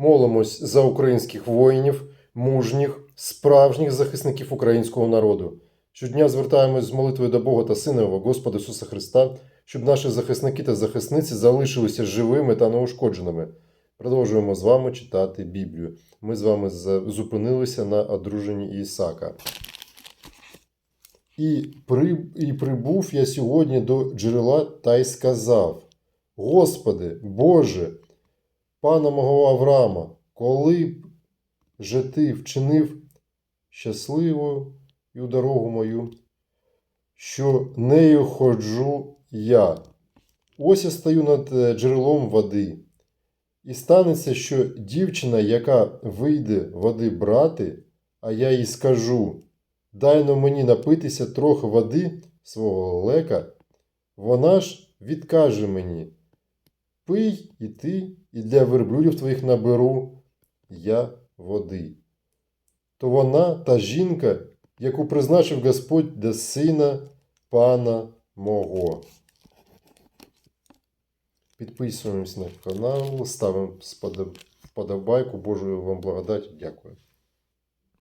Молимось за українських воїнів, мужніх, справжніх захисників українського народу. Щодня звертаємось з молитвою до Бога та Сина Його, Господа Ісуса Христа, щоб наші захисники та захисниці залишилися живими та неушкодженими. Продовжуємо з вами читати Біблію. Ми з вами зупинилися на одруженні Ісака. І, при, і прибув я сьогодні до джерела та й сказав: Господи, Боже, пана мого Авраама, коли б же ти вчинив щасливою і дорогу мою, що нею ходжу я. Ось я стою над е, джерелом води. І станеться, що дівчина, яка вийде води брати, а я їй скажу: дай но мені напитися трохи води свого лека, вона ж відкаже мені: Пий і ти, і для верблюдів твоїх наберу я води. То вона та жінка, яку призначив Господь для сина пана мого. Підписуємось на канал, ставимо вподобайку. Божої вам благодать. Дякую.